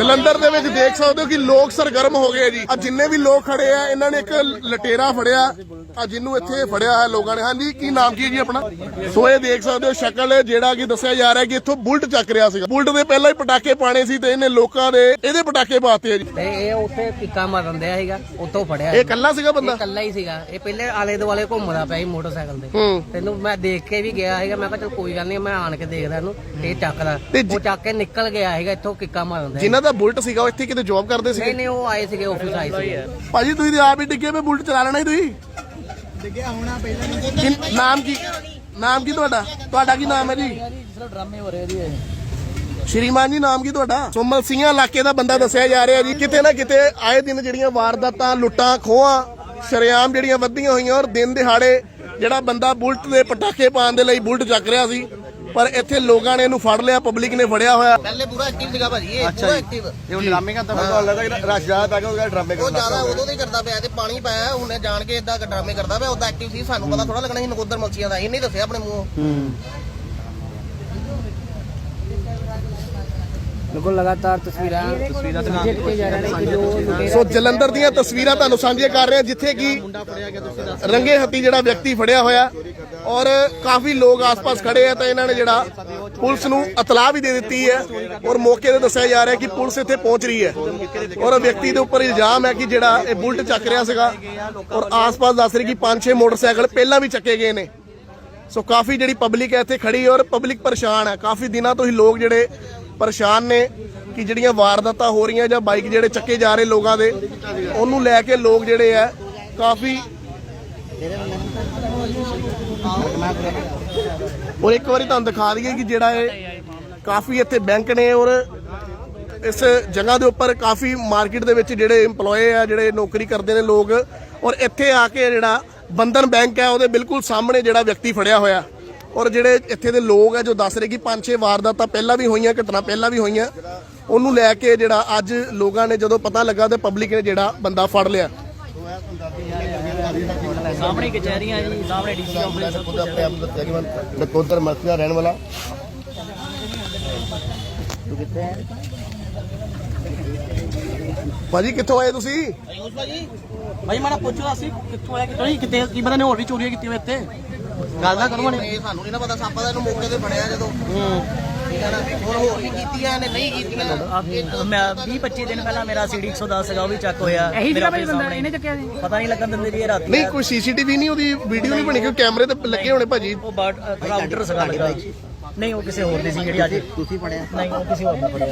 ਜਲੰਧਰ ਦੇ ਵਿੱਚ ਦੇਖ ਸਕਦੇ ਹੋ ਕਿ ਲੋਕ ਸਰਗਰਮ ਹੋ ਗਏ ਜੀ। ਆ ਜਿੰਨੇ ਵੀ ਲੋਕ ਖੜੇ ਆ ਇਹਨਾਂ ਨੇ ਇੱਕ ਲਟੇਰਾ ਫੜਿਆ। ਆ ਜਿਹਨੂੰ ਇੱਥੇ ਫੜਿਆ ਹੈ ਲੋਕਾਂ ਨੇ। ਹਾਂਜੀ ਕੀ ਨਾਮ ਕੀ ਹੈ ਜੀ ਆਪਣਾ? ਸੋ ਇਹ ਦੇਖ ਸਕਦੇ ਹੋ ਸ਼ਕਲ ਜਿਹੜਾ ਕਿ ਦੱਸਿਆ ਜਾ ਰਿਹਾ ਕਿ ਇੱਥੋਂ ਬੁਲਟ ਚੱਕ ਰਿਹਾ ਸੀਗਾ। ਬੁਲਟ ਦੇ ਪਹਿਲਾਂ ਹੀ ਪਟਾਕੇ ਪਾਣੇ ਸੀ ਤੇ ਇਹਨੇ ਲੋਕਾਂ ਦੇ ਇਹਦੇ ਪਟਾਕੇ ਪਾਤੇ ਆ ਜੀ। ਤੇ ਇਹ ਉੱਥੇ ਕਿੱਕਾ ਮਾਰਨ ਦਿਆ ਸੀਗਾ ਉੱਥੋਂ ਫੜਿਆ ਇਹ ਇਕੱਲਾ ਸੀਗਾ ਬੰਦਾ? ਇਕੱਲਾ ਹੀ ਸੀਗਾ। ਇਹ ਪਹਿਲੇ ਆਲੇ ਦੁਆਲੇ ਘੁੰਮਦਾ ਪਿਆ ਸੀ ਮੋਟਰਸਾਈਕਲ ਤੇ। ਤੈਨੂੰ ਮੈਂ ਦੇਖ ਕੇ ਵੀ ਗਿਆ ਸੀਗਾ ਮੈਂ ਕਿਹਾ ਚਲ ਕੋਈ ਗੱਲ ਨਹੀਂ ਮੈਂ ਆਣ ਕੇ ਦੇਖਦਾ ਇਹਨੂੰ ਇਹ ਚੱਕਦਾ। ਉਹ ਚੱਕ ਕੇ ਨਿਕਲ ਗਿਆ ਸੀਗਾ ਇੱਥੋਂ ਕਿੱਕਾ ਮਾਰਨ ਦਿਆ ਜਿਨ੍ਹਾਂ ਦਾ ਬੁਲਟ ਸੀਗਾ ਉਹ ਇੱਥੇ ਕਿਤੇ ਜੌਬ ਕਰਦੇ ਸੀ ਨਹੀਂ ਨਹੀਂ ਉਹ ਆਏ ਸੀਗੇ ਆਫਿਸ ਆਏ ਸੀਗੇ। ਭਾਜੀ ਤੁਸੀਂ ਤੇ ਆਪ ਹੀ ਡਿੱਗੇ ਪਏ ਬੁਲਟ ਚਲਾ ਲੈਣਾ ਸੀ ਤੁਸੀਂ? ਡਿੱਗਿਆ ਹੋਣਾ ਪਹਿਲਾਂ ਨਾਮ ਕੀ? ਨਾਮ ਕੀ ਤੁਹਾਡਾ? ਤੁਹਾਡਾ ਕੀ ਨਾਮ ਹੈ ਜੀ? ਡਰਾਮੇ ਹੋ ਰਹੇ ਜੀ ਸ਼੍ਰੀਮਾਨ ਜੀ ਨਾਮ ਕੀ ਤੁਹਾਡਾ? ਸੁਮਲ ਸਿੰਘਾਂ ਇਲਾਕੇ ਦਾ ਬੰਦਾ ਦੱਸਿਆ ਜਾ ਰਿਹਾ ਜੀ। ਕਿਤੇ ਨਾ ਕਿਤੇ ਆਏ ਦਿਨ ਜਿਹੜੀਆਂ ਵਾਰਦਾਤਾਂ ਲੁੱਟਾਂ ਖੋਹਾਂ ਸ਼ਰੇਆਮ ਜਿਹੜੀਆਂ ਵੱਧੀਆਂ ਹੋਈਆਂ ਔਰ ਦਿਨ ਦਿਹਾੜੇ ਜਿਹੜਾ ਬੰਦਾ ਬੁਲਟ ਦੇ ਪਟਾਕੇ ਪਾਉਣ ਦੇ ਲਈ ਬੁਲਟ ਚੱਕ ਰਿਹਾ ਸੀ ਪਰ ਇੱਥੇ ਲੋਕਾਂ ਨੇ ਇਹਨੂੰ ਫੜ ਲਿਆ ਪਬਲਿਕ ਨੇ ਫੜਿਆ ਹੋਇਆ। ਪਹਿਲੇ ਪੂਰਾ ਐਕਟਿਵ ਸੀਗਾ ਭਾਜੀ ਇਹ ਪੂਰਾ ਐਕਟਿਵ ਇਹ ਹੁਣ ਡਰਾਮੇ ਕਰਦਾ ਮੈਨੂੰ ਤਾਂ ਲੱਗਦਾ ਕਿ ਰਸ਼ ਜ਼ਿਆਦਾ ਪੈ ਗਿਆ ਉਹਦਾ ਡਰਾਮੇ ਉਹ ਜ਼ਿਆਦਾ ਉਦੋਂ ਦੇ ਕਰਦਾ ਪਿਆ ਤੇ ਪਾਣੀ ਪਾਇਆ ਉਹਨੇ ਜਾਣ ਕੇ ਇਦਾਂ ਡਰਾਮੇ ਕਰਦਾ ਪਿਆ ਉਹਦਾ ਐਕਟਿਵ ਸੀ ਸਾਨੂੰ ਪਤਾ ਥੋੜਾ ਲੱਗਣਾ ਸੀ ਨਕੋਦਰ ਮਲਸੀਆਂ ਦਾ ਇਹ ਨਹੀਂ ਦੱਸਿਆ ਆਪਣੇ ਮੂੰਹੋਂ। ਬਿਲਕੁਲ ਲਗਾਤਾਰ ਤਸਵੀਰਾਂ ਤਸਵੀਰਾਂ ਦਿਖਾਉਂਦੇ ਜਾ ਰਹੇ ਨੇ ਕਿ ਜੋ ਲੁਟੇਰਾ ਸੋ ਜਲੰਧਰ ਦੀਆਂ ਤਸਵੀਰਾਂ ਤੁਹਾਨੂੰ ਸਾਂਝੀਆਂ ਕਰ ਰਹੇ ਹਾਂ ਜਿੱਥੇ ਕਿ ਰੰਗੇ ਹੱਤੀ ਜਿਹੜਾ ਵਿਅਕਤੀ ਫੜਿਆ ਹੋਇਆ ਔਰ ਕਾਫੀ ਲੋਕ ਆਸ-ਪਾਸ ਖੜੇ ਆ ਤਾਂ ਇਹਨਾਂ ਨੇ ਜਿਹੜਾ ਪੁਲਿਸ ਨੂੰ ਇਤਲਾਹ ਵੀ ਦੇ ਦਿੱਤੀ ਹੈ ਔਰ ਮੌਕੇ ਤੇ ਦੱਸਿਆ ਜਾ ਰਿਹਾ ਕਿ ਪੁਲਿਸ ਇੱਥੇ ਪਹੁੰਚ ਰਹੀ ਹੈ। ਔਰ ਵਿਅਕਤੀ ਦੇ ਉੱਪਰ ਇਲਜ਼ਾਮ ਹੈ ਕਿ ਜਿਹੜਾ ਇਹ ਬੁਲਟ ਚੱਕ ਰਿਹਾ ਸੀਗਾ ਔਰ ਆਸ-ਪਾਸ ਦੱਸ ਰਹੀ ਕਿ ਪੰਜ ਛੇ ਮੋਟਰਸਾਈਕਲ ਪਹਿਲਾਂ ਵੀ ਚੱਕੇ ਗਏ ਨੇ। ਸੋ ਕਾਫੀ ਜਿਹੜੀ ਪਬਲਿਕ ਹੈ ਇੱਥੇ ਖੜੀ ਔਰ ਪਬਲਿਕ ਪਰੇਸ਼ਾਨ ਹੈ। ਕਾਫੀ ਦਿਨਾਂ ਤੋਂ ਹੀ ਲੋਕ ਜਿਹੜੇ ਪਰੇਸ਼ਾਨ ਨੇ ਕਿ ਜਿਹੜੀਆਂ ਵਾਰਦਾਤਾਂ ਹੋ ਰਹੀਆਂ ਜਾਂ ਬਾਈਕ ਜਿਹੜੇ ਚੱਕੇ ਜਾ ਰਹੇ ਲੋਕਾਂ ਦੇ, ਉਹਨੂੰ ਲੈ ਕੇ ਲੋਕ ਜਿਹੜੇ ਆ ਕਾਫੀ ਔਰ ਇੱਕ ਵਾਰੀ ਤੁਹਾਨੂੰ ਦਿਖਾ ਦਈਏ ਕਿ ਜਿਹੜਾ ਇਹ ਕਾਫੀ ਇੱਥੇ ਬੈਂਕ ਨੇ ਔਰ ਇਸ ਜਗ੍ਹਾ ਦੇ ਉੱਪਰ ਕਾਫੀ ਮਾਰਕੀਟ ਦੇ ਵਿੱਚ ਜਿਹੜੇ EMPLOYE ਆ, ਜਿਹੜੇ ਨੌਕਰੀ ਕਰਦੇ ਨੇ ਲੋਕ ਔਰ ਇੱਥੇ ਆ ਕੇ ਜਿਹੜਾ ਬੰਧਨ ਬੈਂਕ ਹੈ ਉਹਦੇ ਬਿਲਕੁਲ ਸਾਹਮਣੇ ਜਿਹੜਾ ਵਿਅਕਤੀ ਫੜਿਆ ਹੋਇਆ। ਔਰ ਜਿਹੜੇ ਇੱਥੇ ਦੇ ਲੋਕ ਆ, ਜੋ ਦੱਸ ਰਹੇ ਕਿ ਪੰਜ ਛੇ ਵਾਰਦਾਤਾਂ ਪਹਿਲਾਂ ਵੀ ਹੋਈਆਂ, ਘਟਨਾ ਪਹਿਲਾਂ ਵੀ ਹੋਈਆਂ, ਉਹਨੂੰ ਲੈ ਕੇ ਜਿਹੜਾ ਅੱਜ ਲੋਕਾਂ ਨੇ ਜਦੋਂ ਪਤਾ ਲੱਗਾ ਤੇ ਪਬਲਿਕ ਨੇ ਜਿਹੜਾ ਬੰਦਾ ਫੜ ਲਿਆ। ਸਾਹਮਣੇ ਕਚਹਿਰੀਆਂ ਜੀ ਸਾਹਮਣੇ ਡੀਸੀ ਆਫਿਸ ਖੁਦ ਆਪਣੇ ਆਪ ਨੂੰ ਦੱਸਿਆ ਕਿ ਮੈਂ ਨਕੋਦਰ ਮਲਕੀ ਦਾ ਰਹਿਣ ਵਾਲਾ। ਭਾਜੀ ਕਿੱਥੋਂ ਆਏ ਤੁਸੀਂ? ਭਾਈ ਮਾੜਾ ਪੁੱਛਦਾ ਸੀ ਕਿੱਥੋਂ ਆਇਆ ਕਿੱਥੋਂ ਨਹੀਂ ਕਿਤੇ ਕੀ ਪਤਾ ਨੇ ਹੋਰ ਵੀ ਚੋਰੀਆਂ ਕੀਤੀਆਂ ਇੱਥੇ। ਗੱਲ ਨਾ ਕਰੋ ਇਹ ਸਾਨੂੰ ਨਹੀਂ ਨਾ ਪਤਾ ਸਾਪਾ ਦਾ ਇਹਨੂੰ ਮੌਕੇ ਤੇ ਫੜਿਆ ਜਦੋਂ। ਹੈ। ਨਾ ਹੋਰ ਹੋਰ ਵੀ ਕੀਤੀਆਂ ਨੇ ਨਹੀਂ ਕੀਤੀਆਂ ਮੈਂ 20 25 ਦਿਨ ਪਹਿਲਾਂ ਮੇਰਾ ਸੀਡੀ 110 ਸੀਗਾ ਉਹ ਵੀ ਚੱਕ ਹੋਇਆ। ਇਹੀ ਸੀਗਾ ਭਾਈ ਬੰਦਾ ਇਹਨੇ ਚੱਕਿਆ ਸੀ। ਪਤਾ ਨਹੀਂ ਲੱਗਣ ਦਿੰਦੇ ਜੀ ਇਹ ਰਾਤੀ ਨਹੀਂ ਕੋਈ ਸੀਸੀਟੀਵੀ ਨਹੀਂ ਉਹਦੀ ਵੀਡੀਓ ਨਹੀਂ ਬਣੀ ਕਿਉਂਕਿ ਕੈਮਰੇ ਤੇ ਲੱਗੇ ਹੋਣੇ ਭਾਜੀ? ਉਹ ਬਾਟ ਰਾਊਟਰ ਸੀਗਾ ਲੱਗਾ ਨਹੀਂ ਉਹ ਕਿਸੇ ਹੋਰ ਦੀ ਸੀ ਜਿਹੜੀ ਅੱਜ। ਤੁਸੀਂ ਪੜਿਆ ਨਹੀਂ ਉਹ ਕਿਸੇ ਹੋਰ ਦਾ ਫੜਿਆ।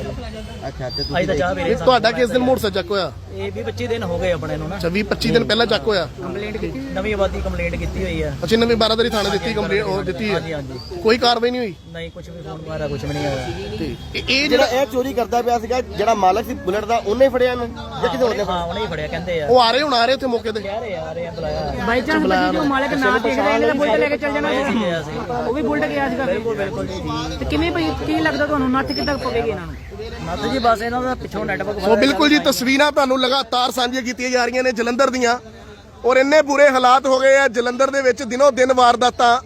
ਅੱਛਾ ਤੇ ਅੱਜ ਤਾਂ ਚਾਹ ਮੇਰੇ ਤੁਹਾਡਾ ਕਿਸ ਦਿਨ ਮੋਟਰਸਾਈਕਲ ਚੱਕ ਹੋਇਆ? ਇਹ 20 25 ਦਿਨ ਹੋ ਗਏ ਆਪਣੇ ਨੂੰ ਨਾ। 26 25 ਦਿਨ ਪਹਿਲਾਂ ਚੱਕ ਹੋਇਆ? ਕੰਪਲੇਂਟ ਕੀਤੀ ਨਵੀਂ ਆਬਾਦੀ ਕੰਪਲੇਂਟ ਕੀਤੀ ਹੋਈ ਆ ਅੱਛਾ ਨਵੀਂ ਬਾਰਾਦਰੀ ਥਾਣੇ ਦਿੱਤੀ ਕੰਪਲੇਂਟ ਉਹ ਦਿੱਤੀ ਹਾਂਜੀ ਹੈ? ਹਾਂਜੀ ਕੋਈ ਕਾਰਵਾਈ ਨਹੀਂ ਹੋਈ? ਨਹੀਂ ਕੁਝ ਵੀ ਫੋਨ ਮਾਰਾ ਕੁਝ ਵੀ ਨਹੀਂ ਆਇਆ। ਇਹ- ਇਹ ਜਿਹੜਾ ਜਿਹੜਾ ਇਹ ਚੋਰੀ ਕਰਦਾ ਪਿਆ ਸੀਗਾ ਜਿਹੜਾ ਮਾਲਕ ਸੀ ਬੁਲਟ ਦਾ ਉਹਨੇ ਫੜਿਆ ਇਹਨੂੰ? ਜਾਂ ਕਿਸੇ ਹੋਰ ਨੇ ਹਾਂ ਉਹਨੇ ਹੀ ਫੜਿਆ ਕਹਿੰਦੇ ਆ। ਉਹ ਆ ਰਹੇ ਹੁਣ ਆ ਰਹੇ ਉੱਥੇ ਮੌਕੇ ਤੇ? ਕਹਿ ਰਹੇ ਆ ਰਹੇ ਆ ਬੁਲਾਇਆ। ਬਾਈ ਚਾਂਸ ਭਾਜੀ ਜੋ ਮਾਲਕ ਨਾ ਦੇਖਦਾ ਇਹਨੇ ਤਾਂ ਬੁਲਟ ਲੈ ਕੇ ਚੱਲ ਜਾਣਾ ਇਹ ਸੀ ਵੀ ਗਿਆ ਸੀ। ਉਹ ਵੀ ਬੁਲਟ ਗਿਆ ਸੀਗਾ। ਬਿਲਕੁਲ ਬਿਲਕੁਲ ਜੀ। ਤੇ ਕਿਵੇਂ ਭਾਈ ਕੀ ਲੱਗਦਾ ਤੁਹਾਨੂੰ? ਨੱਥ ਕਿੱਦਾਂ ਪਵੇਗੀ ਇਹਨਾਂ ਨੂੰ? ਮਤ ਜੀ ਬਸ ਇਹਨਾਂ ਦਾ ਪਿੱਛੋਂ ਨੈਟਵਰਕ ਸੋ ਬਿਲਕੁਲ ਜੀ ਤਸਵੀਰਾਂ ਤੁਹਾਨੂੰ ਲਗਾਤਾਰ ਸਾਂਝੀਆਂ ਕੀਤੀਆਂ ਜਾ ਰਹੀਆਂ ਨੇ ਜਲੰਧਰ ਦੀਆਂ। ਔਰ ਇੰਨੇ ਬੁਰੇ ਹਾਲਾਤ ਹੋ ਗਏ ਆ ਜਲੰਧਰ ਦੇ ਵਿੱਚ, ਦਿਨੋ ਦਿਨ ਵਾਰਦਾਤਾਂ,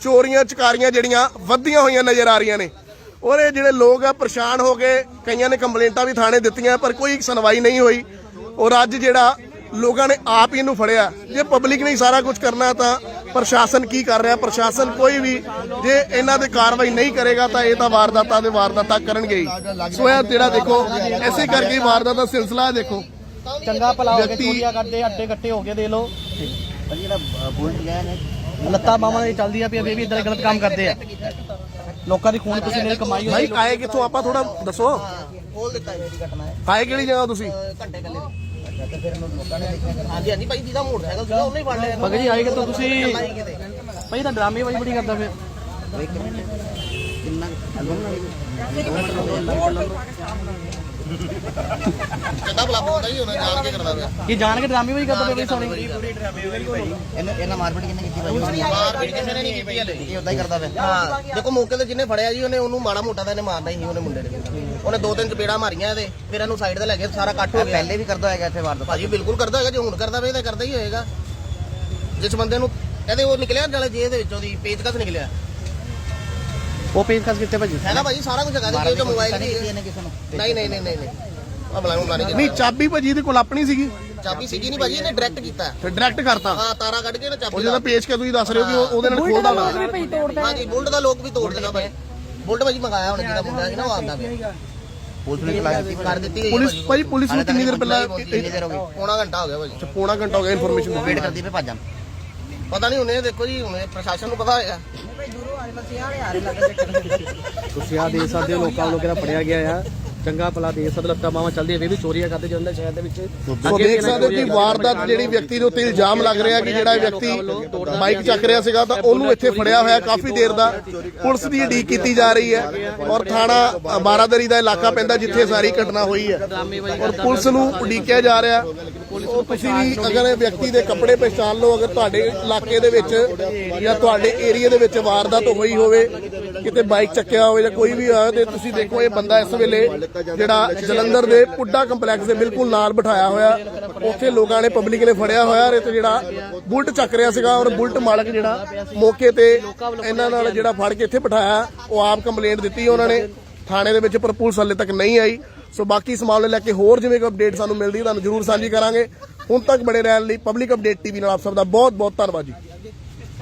ਚੋਰੀਆਂ, ਚਕਾਰੀਆਂ ਜਿਹੜੀਆਂ ਵੱਧੀਆਂ ਹੋਈਆਂ ਨਜ਼ਰ ਆ ਰਹੀਆਂ ਨੇ। ਔਰ ਇਹ ਜਿਹੜੇ ਲੋਕ ਆ, ਪਰੇਸ਼ਾਨ ਹੋ ਗਏ ਕਈਆਂ ਨੇ ਕੰਪਲੇਂਟਾਂ ਵੀ ਥਾਣੇ ਦਿੱਤੀਆਂ, ਪਰ ਕੋਈ ਸੁਣਵਾਈ ਨਹੀਂ ਹੋਈ। ਔਰ ਅੱਜ ਜਿਹੜਾ ਲੋਕਾਂ ਨੇ ਆਪ ਹੀ ਇਹਨੂੰ ਫੜਿਆ, ਜੇ ਪਬਲਿਕ ਨੇ ਸਾਰਾ ਕੁਝ ਕਰਨਾ ਤਾਂ ਪ੍ਰਸ਼ਾਸਨ ਕੀ ਕਰ ਰਿਹਾ? ਪ੍ਰਸ਼ਾਸਨ ਕੋਈ ਵੀ ਜੇ ਇਹਨਾਂ ਦੇ ਕਾਰਵਾਈ ਨਹੀਂ ਕਰੇਗਾ ਤਾਂ ਇਹ ਤਾਂ ਵਾਰਦਾਤਾਂ ਦੇ ਵਾਰਦਾਤਾਂ ਕਰਨਗੇ ਸੋ ਇਹ ਜਿਹੜਾ ਦੇਖੋ ਐਸੇ ਕਰਕੇ ਹੀ ਵਾਰਦਾਤ ਦਾ ਸਿਲਸਿਲਾ ਹੈ, ਦੇਖੋ। ਚੰਗਾ ਭਲਾ ਹੋ ਕੇ ਚੋਰੀਆਂ ਕਰਦੇ ਅੱਡੇ ਇਕੱਠੇ ਹੋ ਕੇ ਦੇ ਲੋ ਭਾਜੀ ਜਿਹੜਾ ਬੁਲਟ ਗਿਆ ਨੇ ਲੱਤਾਂ ਬਾਹਾਂ ਦੀ ਚੱਲਦੀ ਆ ਵੀ ਇਹ ਵੀ ਇਦਾਂ ਗਲਤ ਕੰਮ ਕਰਦੇ ਆ। ਲੋਕਾਂ ਦੀ ਖੂਨ ਪਸੀਨੇ ਦੀ ਕਮਾਈ ਭਾਈ ਹੋਈ ਆਏ ਕਿੱਥੋਂ ਆਪਾਂ ਥੋੜਾ ਦੱਸੋ। ਖੋਲ ਦਿੱਤਾ ਇਹ ਦੀ ਘਟਨਾ ਹੈ। ਆਏ ਕਿਹੜੀ ਜਗ੍ਹਾ ਤੁਸੀਂ? ਘੰਟੇ ਪਹਿਲੇ ਹਾਂਜੀ ਹਾਂਜੀ ਭਾਈ ਜਿਹਦਾ ਮੋਟਰਸਾਈਕਲ ਸੀਗਾ ਉਹਨੇ ਹੀ ਫੜ ਲਿਆ ਮਗਰ ਜੀ ਆਏ ਕਿ ਤੁਸੀਂ? ਭਾਈ ਤਾਂ ਡਰਾਮੇ ਵਾਲੀ ਬੜੀ ਕਰਦਾ ਫਿਰ। ਕਿੱਦਾਂ ਭਲਾ ਬੋਲਦਾ ਹੀ ਉਹਨੇ ਜਾਣ ਕੇ ਕਰਦਾ ਪਿਆ ਇਹ ਜਾਣ ਕੇ ਡਰਾਮੇ ਵਾਲੀ ਕਰਦਾ ਪਿਆ ਬਈ ਸੋਣੀ ਇਹਨੇ ਇਹਨਾਂ ਮਾਰਪੀਟ ਕਿੰਨੇ ਕੀਤੀ ਭਾਜੀ ਮਾਰ ਵੀ ਕਿਸੇ ਨੇ ਨਹੀਂ ਕੀਤੀ ਹਲੇ। ਇਹ ਉਦਾਂ ਹੀ ਕਰਦਾ ਪਿਆ। ਹਾਂ। ਦੇਖੋ ਮੌਕੇ ਤੇ ਜਿਹਨੇ ਫੜਿਆ ਜੀ ਉਹਨੇ ਉਹਨੂੰ ਮਾੜਾ ਮੋਟਾ ਤਾਂ ਇਹਨੇ ਮਾਰਨਾ ਹੀ ਉਹਨੇ ਮੁੰਡੇ ਨੇ। ਉਹਨੇ ਦੋ ਤਿੰਨ ਚਪੇੜਾਂ ਮਾਰੀਆਂ ਇਹਦੇ। ਫਿਰ ਇਹਨੂੰ ਸਾਈਡ ਤੇ ਲੈ ਕੇ ਸਾਰਾ ਕੱਟ ਹੋ ਗਿਆ। ਪਹਿਲੇ ਵੀ ਕਰਦਾ ਹੋਏਗਾ ਇੱਥੇ ਵਾਰਦਾਤ ਭਾਜੀ ਬਿਲਕੁਲ ਕਰਦਾ ਹੈਗਾ ਜੇ ਹੁਣ ਕਰਦਾ ਵੇ ਤਾਂ ਕਰਦਾ ਹੀ ਹੋਏਗਾ। ਜਿਸ ਬੰਦੇ ਨੂੰ ਇਹਦੇ ਉਹ ਨਿਕਲਿਆ ਨਾਲੇ ਜੇਬ ਦੇ ਵਿੱਚੋਂ ਦੀ ਪੇਚਕਸ ਨਿਕਲਿਆ। ਉਹ ਪੇਜ ਕਸ ਕਿੱਥੇ ਭਾਜੀ? ਹੈਗਾ ਭਾਜੀ ਸਾਰਾ ਕੁਝ ਹੈਗਾ ਜੀ ਚ ਮੋਬਾਈਲ ਨੂੰ। ਨਹੀਂ ਨਹੀਂ ਨਹੀਂ ਨਹੀਂ ਨਹੀਂ। ਹਮਲਾ ਹਮਲਾ ਨਹੀਂ ਚਾਬੀ ਭਾਜੀ ਇਹਦੇ ਕੋਲ ਆਪਣੀ ਸੀਗੀ। ਚਾਬੀ ਸੀਗੀ ਨਹੀਂ ਭਾਜੀ ਇਹਨੇ ਡਾਇਰੈਕਟ ਕੀਤਾ। ਤੇ ਡਾਇਰੈਕਟ ਕਰਤਾ। ਹਾਂ ਤਾਰਾ ਕੱਢ ਕੇ ਨਾ ਉਹ ਚਾਬੀ ਜਿਹਦਾ ਲਾ ਪੇਜ ਕੇ ਤੁਸੀਂ ਦੱਸ ਰਹੇ ਹੋ ਕਿ ਉਹ- ਉਹਦੇ ਨਾਲ ਖੋਲਦਾ ਭਈ ਤੋੜਦਾ ਹਾਂਜੀ ਬੁਲਟ ਦਾ ਲੋਕ ਵੀ ਤੋੜ ਦੇਗਾ ਭਾਈ। ਬੁਲਟ ਭਾਜੀ ਮੰਗਾਇਆ ਹੁਣ ਜਿਹਦਾ ਮੁੰਡਾ ਸੀ ਨਾ ਉਹ ਆਉਂਦਾ ਪਿਆ। ਪੁਲਿਸ ਨੇ ਚਲਾਇਆ ਸੀ ਕਰ ਦਿੱਤੀ ਗਈ ਪੁਲਿਸ ਭਾਜੀ। ਪੁਲਿਸ ਨੂੰ ਕਿੰਨੀ ਦੇਰ ਪਹਿਲਾਂ ਕਿੰਨੀ ਦੇਰ ਹੋ ਗਈ? ਪੌਣਾ ਘੰਟਾ ਹੋ ਗਿਆ ਭਾਜੀ। ਅੱਛਾ, ਪੌਣਾ ਘੰਟਾ ਹੋ ਗਿਆ ਇਨਫੋਰਮੇਸ਼ਨ ਵੇਟ ਕਰਦੀ ਪਏ ਭੱਜਾਂ ਪਤਾ ਨਹੀਂ ਹੁਣੇ ਦੇਖੋ ਜੀ ਹੁਣੇ ਪ੍ਰਸ਼ਾਸਨ ਨੂੰ ਪਤਾ ਹੋਏਗਾ। ਤੁਸੀਂ ਆ ਦੇ ਸਕਦੇ ਹੋ ਲੋਕਾਂ ਵੱਲੋਂ ਕਿਹੜਾ ਫੜਿਆ ਗਿਆ ਆ। ਚੰਗਾ ਭਲਾ ਦੇ ਸਕਦੇ ਲੱਤਾਂ ਬਾਹਾਂ ਚੱਲਦੀਆਂ ਫਿਰ ਵੀ ਚੋਰੀਆਂ ਕਰਦੇ ਜਾਂਦੇ ਸ਼ਹਿਰ ਦੇ ਵਿੱਚ। ਸੋ ਦੇਖ ਸਕਦੇ ਹੋ ਕਿ ਵਾਰਦਾਤ ਜਿਹੜੀ ਵਿਅਕਤੀ ਦੇ ਉੱਤੇ ਇਲਜ਼ਾਮ ਲੱਗ ਰਿਹਾ ਕਿ ਜਿਹੜਾ ਇਹ ਵਿਅਕਤੀ ਬਾਈਕ ਚੱਕ ਰਿਹਾ ਸੀਗਾ ਤਾਂ ਉਹਨੂੰ ਇੱਥੇ ਫੜਿਆ ਹੋਇਆ ਕਾਫੀ ਦੇਰ ਦਾ। ਪੁਲਿਸ ਦੀ ਉਡੀਕ ਕੀਤੀ ਜਾ ਰਹੀ ਹੈ ਔਰ ਥਾਣਾ ਬਾਰਾਦਰੀ ਦਾ ਇਲਾਕਾ ਪੈਂਦਾ ਜਿੱਥੇ ਸਾਰੀ ਘਟਨਾ ਹੋਈ ਹੈ। ਔਰ ਪੁਲਿਸ ਨੂੰ ਉਡੀਕਿਆ ਜਾ ਰਿਹਾ ਉਹ ਤੁਸੀਂ ਵੀ ਅਗਰ ਇਹ ਵਿਅਕਤੀ ਦੇ ਕੱਪੜੇ ਪਛਾਣ ਲਓ ਅਗਰ ਤੁਹਾਡੇ ਇਲਾਕੇ ਦੇ ਵਿੱਚ ਜਾਂ ਤੁਹਾਡੇ ਏਰੀਆ ਦੇ ਵਿੱਚ ਵਾਰਦਾਤ ਹੋਈ ਹੋਵੇ ਕਿਤੇ ਬਾਈਕ ਚੱਕਿਆ ਹੋਵੇ ਜਾਂ ਕੋਈ ਵੀ ਹੋਇਆ ਤੇ ਤੁਸੀਂ ਦੇਖੋ ਇਹ ਬੰਦਾ ਇਸ ਵੇਲੇ ਜਿਹੜਾ ਜਲੰਧਰ ਦੇ ਪੁੱਡਾ ਕੰਪਲੈਕਸ ਦੇ ਬਿਲਕੁਲ ਨਾਲ ਬਿਠਾਇਆ ਹੋਇਆ ਉੱਥੇ ਲੋਕਾਂ ਨੇ ਪਬਲਿਕ ਨੇ ਫੜਿਆ ਹੋਇਆ ਤੇ ਜਿਹੜਾ ਬੁਲਟ ਚੱਕ ਰਿਹਾ ਸੀਗਾ ਔਰ ਬੁਲਟ ਮਾਲਕ ਜਿਹੜਾ ਮੌਕੇ ਤੇ ਇਹਨਾਂ ਨਾਲ ਜਿਹੜਾ ਫੜ ਕੇ ਇੱਥੇ ਬਿਠਾਇਆ ਉਹ ਆਪ ਕੰਪਲੇਂਟ ਦਿੱਤੀ ਉਹਨਾਂ ਨੇ। ਥਾਣੇ ਦੇ ਵਿੱਚ ਪਰ ਪੁਲਿਸ ਹਾਲੇ ਤੱਕ ਨਹੀਂ ਆਈ। ਸੋ ਬਾਕੀ ਇਸ ਮਾਮਲੇ ਲੈ ਕੇ ਹੋਰ ਜਿਵੇਂ ਕੋਈ ਅਪਡੇਟ ਸਾਨੂੰ ਮਿਲਦੀ ਤੁਹਾਨੂੰ ਜ਼ਰੂਰ ਸਾਂਝੀ ਕਰਾਂਗੇ। ਹੁਣ ਤੱਕ ਬਣੇ ਰਹਿਣ ਲਈ ਪਬਲਿਕ ਅਪਡੇਟ ਟੀਵੀ ਨਾਲ ਆਪ ਸਭ ਦਾ ਬਹੁਤ ਬਹੁਤ ਧੰਨਵਾਦ ਜੀ।